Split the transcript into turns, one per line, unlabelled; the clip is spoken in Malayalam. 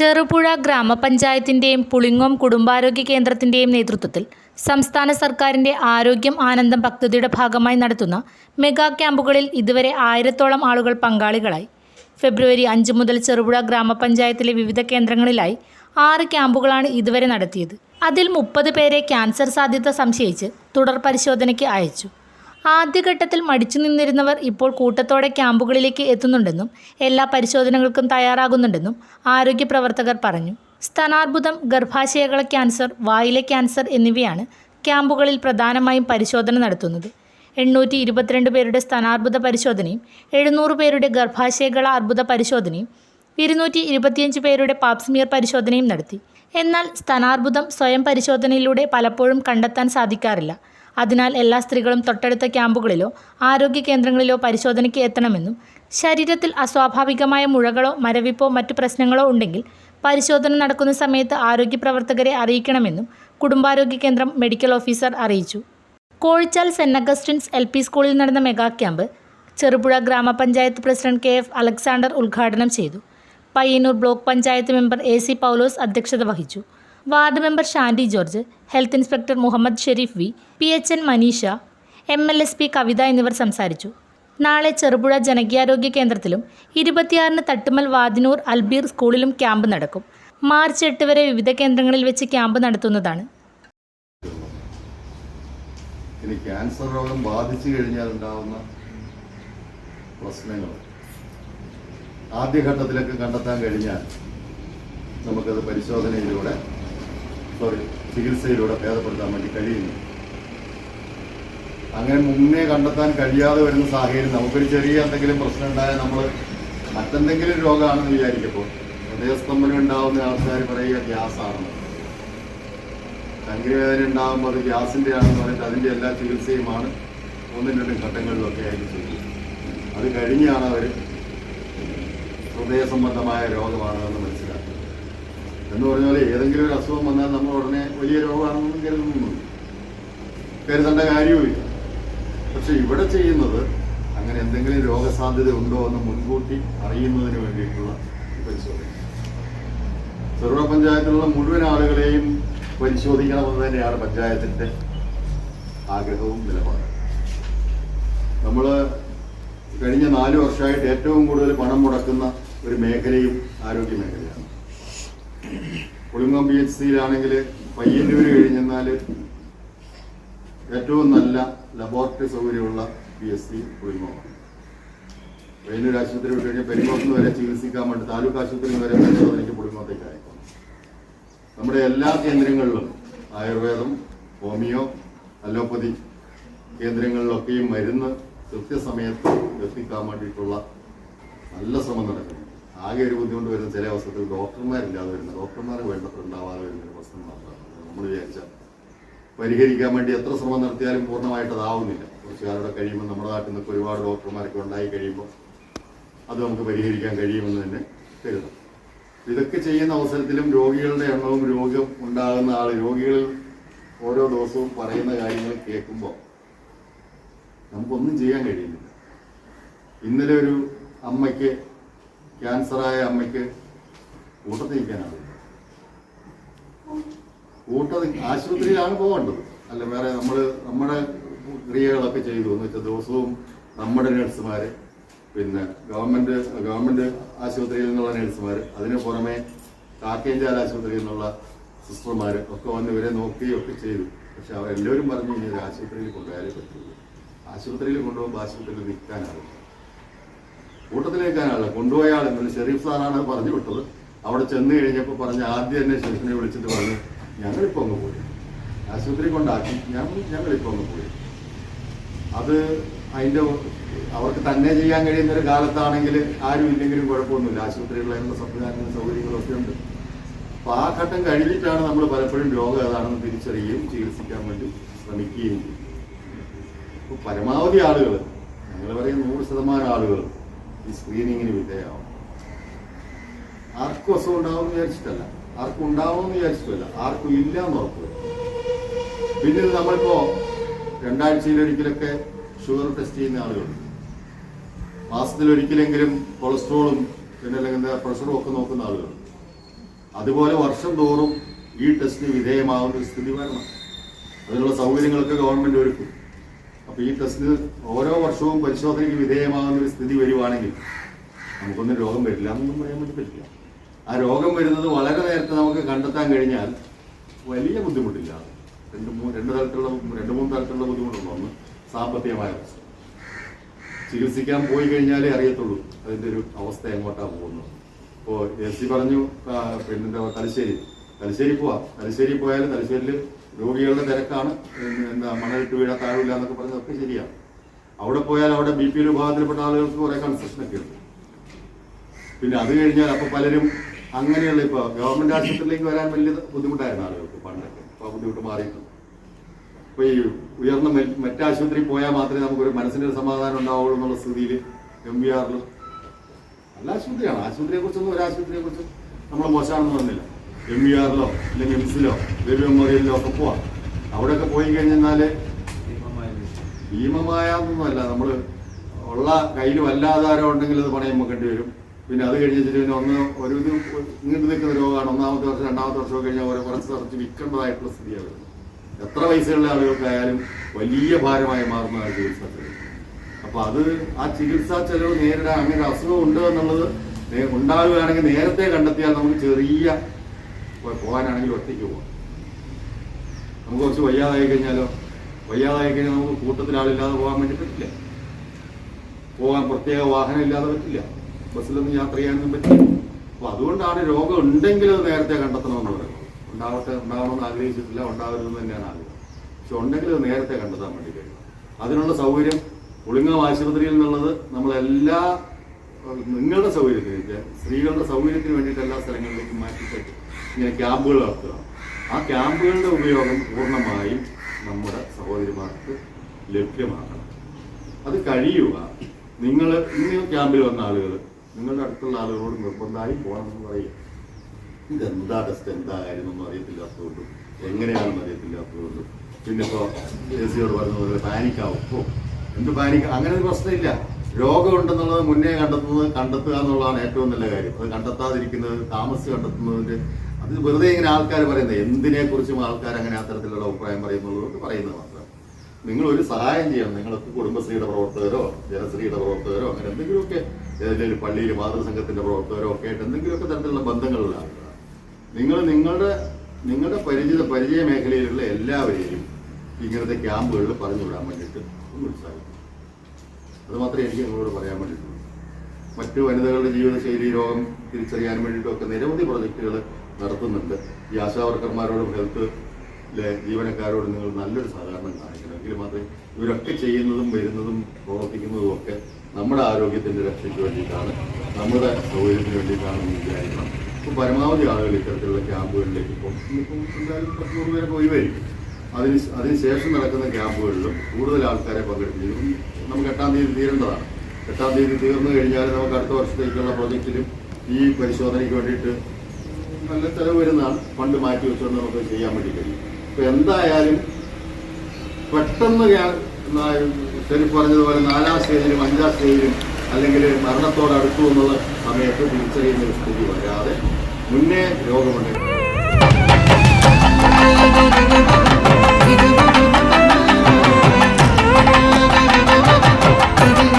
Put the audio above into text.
ചെറുപുഴ ഗ്രാമപഞ്ചായത്തിന്റെയും പുളിങ്ങോം കുടുംബാരോഗ്യ കേന്ദ്രത്തിന്റെയും നേതൃത്വത്തിൽ സംസ്ഥാന സർക്കാരിന്റെ ആരോഗ്യം ആനന്ദം പദ്ധതിയുടെ ഭാഗമായി നടത്തുന്ന മെഗാ ക്യാമ്പുകളിൽ ഇതുവരെ ആയിരത്തോളം ആളുകൾ പങ്കാളികളായി. ഫെബ്രുവരി അഞ്ച് മുതൽ ചെറുപുഴ ഗ്രാമപഞ്ചായത്തിലെ വിവിധ കേന്ദ്രങ്ങളിലായി ആറ് ക്യാമ്പുകളാണ് ഇതുവരെ നടത്തിയത്. അതിൽ മുപ്പത് പേരെ ക്യാൻസർ സാധ്യത സംശയിച്ച് തുടർ പരിശോധനയ്ക്ക് അയച്ചു. ആദ്യഘട്ടത്തിൽ മടിച്ചു നിന്നിരുന്നവർ ഇപ്പോൾ കൂട്ടത്തോടെ ക്യാമ്പുകളിലേക്ക് എത്തുന്നുണ്ടെന്നും എല്ലാ പരിശോധനകൾക്കും തയ്യാറാകുന്നുണ്ടെന്നും ആരോഗ്യ പ്രവർത്തകർ പറഞ്ഞു. സ്തനാർബുദം ഗർഭാശയകള ക്യാൻസർ വായിലെ ക്യാൻസർ എന്നിവയാണ് ക്യാമ്പുകളിൽ പ്രധാനമായും പരിശോധന നടത്തുന്നത്. എണ്ണൂറ്റി ഇരുപത്തിരണ്ട് പേരുടെ സ്തനാർബുദ പരിശോധനയും എഴുന്നൂറ് പേരുടെ ഗർഭാശയകള അർബുദ പരിശോധനയും ഇരുന്നൂറ്റി ഇരുപത്തിയഞ്ച് പേരുടെ പാപ്സ്മിയർ പരിശോധനയും നടത്തി. എന്നാൽ സ്തനാർബുദം സ്വയം പരിശോധനയിലൂടെ പലപ്പോഴും കണ്ടെത്താൻ സാധിക്കാറില്ല. അതിനാൽ എല്ലാ സ്ത്രീകളും തൊട്ടടുത്ത ക്യാമ്പുകളിലോ ആരോഗ്യ കേന്ദ്രങ്ങളിലോ പരിശോധനയ്ക്ക് എത്തണമെന്നും ശരീരത്തിൽ അസ്വാഭാവികമായ മുഴകളോ മരവിപ്പോ മറ്റു പ്രശ്നങ്ങളോ ഉണ്ടെങ്കിൽ പരിശോധന നടക്കുന്ന സമയത്ത് ആരോഗ്യ പ്രവർത്തകരെ അറിയിക്കണമെന്നും കുടുംബാരോഗ്യ കേന്ദ്രം മെഡിക്കൽ ഓഫീസർ അറിയിച്ചു. Kozhichal Saint Augustine's L P സ്കൂളിൽ നടന്ന മെഗാ ക്യാമ്പ് ചെറുപുഴ ഗ്രാമപഞ്ചായത്ത് പ്രസിഡന്റ് കെ എഫ് അലക്സാണ്ടർ ഉദ്ഘാടനം ചെയ്തു. Payyanur block panchayat member A C Paulose അധ്യക്ഷത വഹിച്ചു. Ward member Shandy George health inspector Muhammad Sharif V P H N Maneesha M L S P Kavitha എന്നിവർ സംസാരിച്ചു. നാളെ ചെറുപുഴ ജനകീയാരോഗ്യ കേന്ദ്രത്തിലും ഇരുപത്തിയാറിന് തട്ടുമൽ വാദിനൂർ അൽബീർ സ്കൂളിലും ക്യാമ്പ് നടക്കും. മാർച്ച് എട്ട് വരെ വിവിധ കേന്ദ്രങ്ങളിൽ വെച്ച് ക്യാമ്പ് നടത്തുന്നതാണ്.
ഇനി ക്യാൻസർ രോഗം ബാധിച്ചു കഴിഞ്ഞാൽ ഉണ്ടാവുന്ന പ്രശ്നങ്ങൾ ആദ്യഘട്ടത്തിലൊക്കെ കണ്ടെത്താൻ കഴിഞ്ഞാൽ നമുക്കത് പരിശോധനയിലൂടെ സോറി ചികിത്സയിലൂടെ ഭേദപ്പെടുത്താൻ വേണ്ടി കഴിയുന്നു. അങ്ങനെ മുന്നേ കണ്ടെത്താൻ കഴിയാതെ വരുന്ന സാഹചര്യം നമുക്കൊരു ചെറിയ എന്തെങ്കിലും പ്രശ്നം ഉണ്ടായാൽ നമ്മൾ മറ്റെന്തെങ്കിലും രോഗമാണെന്ന് വിചാരിക്കുമ്പോൾ ഹൃദയസ്തംഭനം ഉണ്ടാവുന്ന ആൾക്കാർ പറയുക ഗ്യാസാണെന്ന് സംഗ്രവേദന ഉണ്ടാകുമ്പോൾ അത് ഗ്യാസിന്റെ ആണെന്ന് പറഞ്ഞിട്ട് അതിന്റെ എല്ലാ ചികിത്സയുമാണ് ഒന്നും രണ്ടും ഘട്ടങ്ങളിലൊക്കെ ആയിട്ട് ചെയ്യുന്നത്. അത് കഴിഞ്ഞാണ് അവർ ഹൃദയ സംബന്ധമായ രോഗമാണെന്ന് മനസ്സിലാക്കുന്നത്. എന്ന് പറഞ്ഞാൽ ഏതെങ്കിലും ഒരു അസുഖം വന്നാൽ നമ്മൾ ഉടനെ വലിയ രോഗമാണെന്നൊന്നും കരുതുന്നു. കരുതേണ്ട കാര്യവുമില്ല. പക്ഷെ ഇവിടെ ചെയ്യുന്നത് അങ്ങനെ എന്തെങ്കിലും രോഗസാധ്യത ഉണ്ടോ എന്ന് മുൻകൂട്ടി അറിയുന്നതിന് വേണ്ടിയിട്ടുള്ള പരിശോധന ചെറുപുഴ പഞ്ചായത്തിലുള്ള മുഴുവൻ ആളുകളെയും പരിശോധിക്കണമെന്ന് തന്നെയാണ് പഞ്ചായത്തിന്റെ ആഗ്രഹവും നിലപാടും. നമ്മൾ കഴിഞ്ഞ നാല് വർഷമായിട്ട് ഏറ്റവും കൂടുതൽ പണം മുടക്കുന്ന ഒരു മേഖലയും ആരോഗ്യ മേഖലയാണ് കുളിങ്ങം പി എച്ച് സിയിലാണെങ്കിൽ പയ്യന്നൂര് കഴിഞ്ഞെന്നാൽ ഏറ്റവും നല്ല ലബോറട്ടറി സൗകര്യമുള്ള പി എസ് സി കുളിങ്ങമാണ് പയ്യന്നൂർ ആശുപത്രി വിട്ട് കഴിഞ്ഞാൽ പെരുമ്പോത്തിന് വരെ ചികിത്സിക്കാൻ വേണ്ടി താലൂക്ക് ആശുപത്രിയിൽ വരെ പരിശോധനയ്ക്ക് കുളിങ്ങോട്ടേക്ക് അയക്കണം. നമ്മുടെ എല്ലാ കേന്ദ്രങ്ങളിലും ആയുർവേദം ഹോമിയോ അലോപ്പതി കേന്ദ്രങ്ങളിലൊക്കെയും മരുന്ന് കൃത്യസമയത്ത് എത്തിക്കാൻ വേണ്ടിയിട്ടുള്ള നല്ല ശ്രമം നടക്കുന്നു. ആകെ ഒരു ബുദ്ധിമുട്ട് വരുന്ന ചില അവസരത്തിൽ ഡോക്ടർമാരില്ലാതെ വരുന്ന ഡോക്ടർമാർ വേണ്ടത്ര ഉണ്ടാവാതെ വരുന്ന ഒരു പ്രശ്നം മാത്രമാണ്. നമ്മൾ വിചാരിച്ച പരിഹരിക്കാൻ വേണ്ടി എത്ര ശ്രമം നടത്തിയാലും പൂർണമായിട്ട് അതാവുന്നില്ല. കുറച്ച് കഴിയുമ്പോൾ നമ്മുടെ നാട്ടിൽ നിന്നൊക്കെ ഒരുപാട് ഡോക്ടർമാരൊക്കെ ഉണ്ടായി കഴിയുമ്പോൾ അത് നമുക്ക് പരിഹരിക്കാൻ കഴിയുമെന്ന് തന്നെ കരുതാം. ഇതൊക്കെ ചെയ്യുന്ന അവസരത്തിലും രോഗികളുടെ എണ്ണവും രോഗം ഉണ്ടാകുന്ന ആൾ രോഗികൾ ഓരോ ദിവസവും പറയുന്ന കാര്യങ്ങൾ കേൾക്കുമ്പോൾ നമുക്കൊന്നും ചെയ്യാൻ കഴിയുന്നില്ല. ഇന്നലെ ഒരു അമ്മയ്ക്ക് ക്യാൻസറായ അമ്മയ്ക്ക് കൂട്ടത്തിൽ നിൽക്കാനാവില്ല കൂട്ടത്തിൽ ആശുപത്രിയിലാണ് പോകേണ്ടത്. അല്ല വേറെ നമ്മൾ നമ്മുടെ ക്രിയകളൊക്കെ ചെയ്തു. എന്ന് വെച്ചാൽ ദിവസവും നമ്മുടെ നേഴ്സുമാര് പിന്നെ ഗവൺമെന്റ് ഗവൺമെന്റ് ആശുപത്രിയിൽ നിന്നുള്ള നഴ്സുമാർ അതിന് പുറമെ കാക്കേഞ്ചാൽ ആശുപത്രിയിൽ നിന്നുള്ള സിസ്റ്റർമാർ ഒക്കെ വന്ന് ഇവരെ നോക്കുകയൊക്കെ ചെയ്തു. പക്ഷെ അവരെല്ലാവരും പറഞ്ഞു കഴിഞ്ഞാൽ ആശുപത്രിയിൽ കൊണ്ടുപോയാലേ പറ്റുള്ളൂ ആശുപത്രിയിൽ കൊണ്ടുപോകുമ്പോൾ ആശുപത്രിയിൽ നിൽക്കാനാവില്ല. കൂട്ടത്തിൽ നിൽക്കാനാവില്ല കൊണ്ടുപോയ ആൾ ഇന്നലെ ഷെരീഫ് സാറാണ് പറഞ്ഞു വിട്ടത്. അവിടെ ചെന്ന് കഴിഞ്ഞപ്പോൾ പറഞ്ഞ ആദ്യം തന്നെ ഷെരീഫിനെ വിളിച്ചിട്ട് പറഞ്ഞു ഞങ്ങളിപ്പോൾ അങ്ങ് പോയി. ആശുപത്രി കൊണ്ടാക്കി ഞാൻ ഞങ്ങളിപ്പോൾ അങ്ങ് പോയി. അത് അതിന്റെ അവർക്ക് തന്നെ ചെയ്യാൻ കഴിയുന്ന ഒരു കാലത്താണെങ്കിൽ ആരും ഇല്ലെങ്കിലും കുഴപ്പമൊന്നുമില്ല. ആശുപത്രികളിൽ സംവിധാനങ്ങൾ സംവിധാനങ്ങളും സൗകര്യങ്ങളും ഒക്കെ ഉണ്ട്. അപ്പോൾ ആ ഘട്ടം കഴിഞ്ഞിട്ടാണ് നമ്മൾ പലപ്പോഴും രോഗം ഏതാണെന്ന് തിരിച്ചറിയുകയും ചികിത്സിക്കാൻ വേണ്ടി ശ്രമിക്കുകയും ചെയ്യും അപ്പോൾ പരമാവധി ആളുകൾ ഞങ്ങൾ പറയും നൂറ് ശതമാനം ആളുകൾ ഈ സ്ക്രീനിങ്ങിന് വിധേയമാവും. ആർക്കും അസുഖം ഉണ്ടാവും വിചാരിച്ചിട്ടല്ല. ആർക്കും ഉണ്ടാവും എന്ന് വിചാരിച്ചിട്ടല്ല. ആർക്കും ഇല്ല എന്ന് ഉറപ്പ് പിന്നെ നമ്മളിപ്പോ രണ്ടാഴ്ചയിലൊരിക്കലൊക്കെ ഷുഗർ ടെസ്റ്റ് ചെയ്യുന്ന ആളുകളുണ്ട്. മാസത്തിൽ ഒരിക്കലെങ്കിലും കൊളസ്ട്രോളും പിന്നെ അല്ലെങ്കിൽ പ്രഷറും ഒക്കെ നോക്കുന്ന ആളുകളുണ്ട്. അതുപോലെ വർഷം തോറും ഈ ടെസ്റ്റിന് വിധേയമാവുന്ന ഒരു സ്ഥിതി വരണം. അതിനുള്ള സൗകര്യങ്ങളൊക്കെ ഗവൺമെന്റ് ഒരുക്കും. അപ്പൊ ഈ ടെസ്റ്റിന് ഓരോ വർഷവും പരിശോധനയ്ക്ക് വിധേയമാകുന്ന ഒരു സ്ഥിതി വരുവാണെങ്കിൽ നമുക്കൊന്നും രോഗം വരില്ല എന്നൊന്നും പറയാൻ വേണ്ടി പറ്റില്ല. ആ രോഗം വരുന്നത് വളരെ നേരത്തെ നമുക്ക് കണ്ടെത്താൻ കഴിഞ്ഞാൽ വലിയ ബുദ്ധിമുട്ടില്ല. രണ്ട് മൂന്ന് രണ്ട് തരത്തിലുള്ള രണ്ട് മൂന്ന് തരത്തിലുള്ള ബുദ്ധിമുട്ടുണ്ട് ഒന്ന് സാമ്പത്തികമായ പ്രശ്നം. ചികിത്സിക്കാൻ പോയി കഴിഞ്ഞാലേ അറിയത്തുള്ളൂ അതിന്റെ ഒരു അവസ്ഥ എങ്ങോട്ടാണ് പോകുന്നത്. ഇപ്പോൾ എസ് സി പറഞ്ഞു പിന്നെ തലശ്ശേരി. തലശ്ശേരി പോവാം. തലശ്ശേരി പോയാൽ തലശ്ശേരിയിൽ രോഗികളുടെ തിരക്കാണ്. എന്താ മണലിട്ട് വീഴാൻ താഴില്ല എന്നൊക്കെ പറഞ്ഞതൊക്കെ ശരിയാണ്. അവിടെ പോയാൽ അവിടെ ബി പി വിഭാഗത്തിൽപ്പെട്ട ആളുകൾക്ക് കുറെ കൺസെഷൻ ഒക്കെ ഉണ്ട്. പിന്നെ അത് കഴിഞ്ഞാൽ അപ്പൊ പലരും അങ്ങനെയുള്ള ഇപ്പൊ ഗവൺമെന്റ് ആശുപത്രിയിലേക്ക് വരാൻ വലിയ ബുദ്ധിമുട്ടായിരുന്നു ആളുകൾക്ക് പണ്ടൊക്കെ. ഇപ്പൊ ബുദ്ധിമുട്ട് മാറിയിട്ടുണ്ട്. അപ്പൊ ഈ ഉയർന്ന മറ്റാശുപത്രി പോയാൽ മാത്രമേ നമുക്കൊരു മനസ്സിന് ഒരു സമാധാനം ഉണ്ടാവുള്ളൂ എന്നുള്ള സ്ഥിതിയിൽ എം വി ആറിൽ നല്ല ആശുപത്രിയാണ്. ആശുപത്രിയെ കുറിച്ചൊന്നും ഒരു ആശുപത്രിയെ കുറിച്ച് നമ്മൾ മോശമാണെന്ന് പറഞ്ഞില്ല. എം വി ആറിലോ അല്ലെങ്കിൽ എംസിലോ ബേബി മെമ്മോറിയലിലോ ഒക്കെ പോവാം അവിടെയൊക്കെ പോയി കഴിഞ്ഞാൽ ഭീമമായൊന്നുമല്ല നമ്മൾ ഉള്ള കയ്യിൽ വല്ലാതാരം ഉണ്ടെങ്കിൽ അത് പണയം വെക്കേണ്ടി വരും. പിന്നെ അത് കഴിഞ്ഞിട്ട് പിന്നെ ഒന്ന് ഒരു ഇത് നീണ്ടു നിൽക്കുന്ന രോഗമാണ്. ഒന്നാമത്തെ വർഷം രണ്ടാമത്തെ വർഷം കഴിഞ്ഞാൽ ഓരോ കുറച്ച് കുറച്ച് വിൽക്കേണ്ടതായിട്ടുള്ള സ്ഥിതിയാണ് എത്ര പൈസയുള്ള ആളുകൾക്കായാലും വലിയ ഭാരമായി മാറുന്ന ചികിത്സാ ചെലവ്. അപ്പൊ അത് ആ ചികിത്സാ ചെലവ് നേരിടാൻ അങ്ങനെ അസുഖം ഉണ്ട് എന്നുള്ളത് ഉണ്ടാവുകയാണെങ്കിൽ നേരത്തെ കണ്ടെത്തിയാൽ നമുക്ക് ചെറിയ പോകാനാണെങ്കിൽ ഒറ്റയ്ക്ക് പോകാം നമുക്ക് കുറച്ച് വയ്യാതായി കഴിഞ്ഞാലോ? വയ്യാതായി കഴിഞ്ഞാൽ നമുക്ക് കൂട്ടത്തിൽ ആളില്ലാതെ പോകാൻ വേണ്ടി പറ്റില്ല. പോകാൻ പ്രത്യേക വാഹനം ഇല്ലാതെ പറ്റില്ല. ബസ്സിലൊന്നും യാത്ര ചെയ്യാനൊന്നും പറ്റില്ല. അപ്പൊ അതുകൊണ്ടാണ് രോഗം ഉണ്ടെങ്കിൽ അത് നേരത്തെ കണ്ടെത്തണമെന്ന് പറയുന്നത്. ഉണ്ടാവട്ടെ ഉണ്ടാവണമെന്ന് ആഗ്രഹിച്ചിട്ടില്ല ഉണ്ടാവരുതെന്ന് തന്നെയാണ് ആഗ്രഹം. പക്ഷെ ഉണ്ടെങ്കിൽ അത് നേരത്തെ കണ്ടെത്താൻ വേണ്ടി കഴിയും. അതിനുള്ള സൗകര്യം പുളിങ്ങം ആശുപത്രിയിൽ നിന്നുള്ളത് നമ്മളെല്ലാ നിങ്ങളുടെ സൗകര്യത്തിന് സ്ത്രീകളുടെ സൗകര്യത്തിന് വേണ്ടിയിട്ട് എല്ലാ സ്ഥലങ്ങളിലേക്കും മാറ്റിയിട്ട് ഇങ്ങനെ ക്യാമ്പുകൾ നടത്തുക. ആ ക്യാമ്പുകളുടെ ഉപയോഗം പൂർണമായും നമ്മുടെ സഹോദരിമാർക്ക് ലഭ്യമാക്കണം. അത് കഴിയുക. നിങ്ങൾ ഇന്ന് ക്യാമ്പിൽ വന്ന ആളുകൾ നിങ്ങളുടെ അടുത്തുള്ള ആളുകളോട് നിർബന്ധമായി പോകണമെന്ന് പറയും. ഇതെന്താ ടെസ്റ്റ് എന്താ കാര്യമൊന്നും അറിയത്തില്ലാത്തതുകൊണ്ടും എങ്ങനെയാണെന്ന് അറിയത്തില്ലാത്തതുകൊണ്ടും. പിന്നെ ഇപ്പോൾ എ സിയോട് പറഞ്ഞ പോലെ പാനിക്കാവും എന്ത് പാനിക്ക അങ്ങനെ ഒരു പ്രശ്നമില്ല. രോഗമുണ്ടെന്നുള്ളത് മുന്നേ കണ്ടെത്തുന്നത് കണ്ടെത്തുക എന്നുള്ളതാണ് ഏറ്റവും നല്ല കാര്യം. അത് കണ്ടെത്താതിരിക്കുന്നത് താമസിച്ച് കണ്ടെത്തുന്നതിന്റെ അത് വെറുതെ ഇങ്ങനെ ആൾക്കാർ പറയുന്നത് എന്തിനെ കുറിച്ചും ആൾക്കാർ അങ്ങനെ അത്തരത്തിലുള്ള അഭിപ്രായം പറയുന്നുള്ളത് പറയുന്നത് മാത്രം. നിങ്ങൾ ഒരു സഹായം ചെയ്യണം. നിങ്ങൾക്ക് കുടുംബശ്രീയുടെ പ്രവർത്തകരോ ജനശ്രീയുടെ പ്രവർത്തകരോ അങ്ങനെ എന്തെങ്കിലുമൊക്കെ ഏതെങ്കിലും പള്ളിയിൽ മാതൃസംഘത്തിന്റെ പ്രവർത്തകരോ ഒക്കെ ആയിട്ട് എന്തെങ്കിലുമൊക്കെ തരത്തിലുള്ള ബന്ധങ്ങളുള്ള ആളുകളാണ്. നിങ്ങൾ നിങ്ങളുടെ നിങ്ങളുടെ പരിചിത പരിചയ മേഖലയിലുള്ള എല്ലാവരെയും ഇങ്ങനത്തെ ക്യാമ്പുകളിൽ പറഞ്ഞു വിടാൻ വേണ്ടിയിട്ട് ഉത്സാഹിക്കും അത് മാത്രമേ എനിക്ക് നിങ്ങളോട് പറയാൻ വേണ്ടിയിട്ടുള്ളൂ മറ്റു വനിതകളുടെ ജീവിതശൈലി രോഗം തിരിച്ചറിയാൻ വേണ്ടിയിട്ടൊക്കെ നിരവധി പ്രൊജക്റ്റുകൾ നടത്തുന്നുണ്ട്. ഈ ആശാവർക്കർമാരോടും ഹെൽത്ത് ജീവനക്കാരോടും നിങ്ങൾ നല്ലൊരു സഹകരണം കാണിക്കണം. എങ്കിൽ മാത്രമേ ഇവരൊക്കെ ചെയ്യുന്നതും വരുന്നതും പ്രവർത്തിക്കുന്നതും ഒക്കെ നമ്മുടെ ആരോഗ്യത്തിന്റെ രക്ഷയ്ക്ക് വേണ്ടിയിട്ടാണ് നമ്മുടെ സൗകര്യത്തിന് വേണ്ടിയിട്ടാണ് വിചാരിക്കണം ഇപ്പം പരമാവധി ആളുകൾ ഇത്തരത്തിലുള്ള ക്യാമ്പുകളിലേക്ക് പോകും. ഇപ്പം എന്തായാലും പത്ത് നൂറ് പേരൊക്കെ വരും അതിന് അതിനുശേഷം നടക്കുന്ന ക്യാമ്പുകളിലും കൂടുതൽ ആൾക്കാരെ പങ്കെടുപ്പിക്കും നമുക്ക് എട്ടാം തീയതി തീരേണ്ടതാണ്. എട്ടാം തീയതി തീർന്നു കഴിഞ്ഞാൽ നമുക്ക് അടുത്ത വർഷത്തേക്കുള്ള പ്രോജക്റ്റിലും ഈ പരിശോധനയ്ക്ക് വേണ്ടിയിട്ട് നല്ല ചെലവ് വരുന്നതാണ്. ഫണ്ട് മാറ്റി വെച്ചുകൊണ്ട് നമുക്ക് ചെയ്യാൻ വേണ്ടി കഴിയും. ഇപ്പൊ എന്തായാലും പെട്ടെന്ന് ശരി പറഞ്ഞതുപോലെ നാലാം സ്റ്റേജിലും അഞ്ചാം സ്റ്റേജിലും അല്ലെങ്കിൽ മരണത്തോട് അടുത്തു എന്നുള്ള സമയത്ത് തിരിച്ചറിയുന്ന സ്ഥിതി വരാതെ മുന്നേ രോഗമുണ്ടെങ്കിൽ Thank you.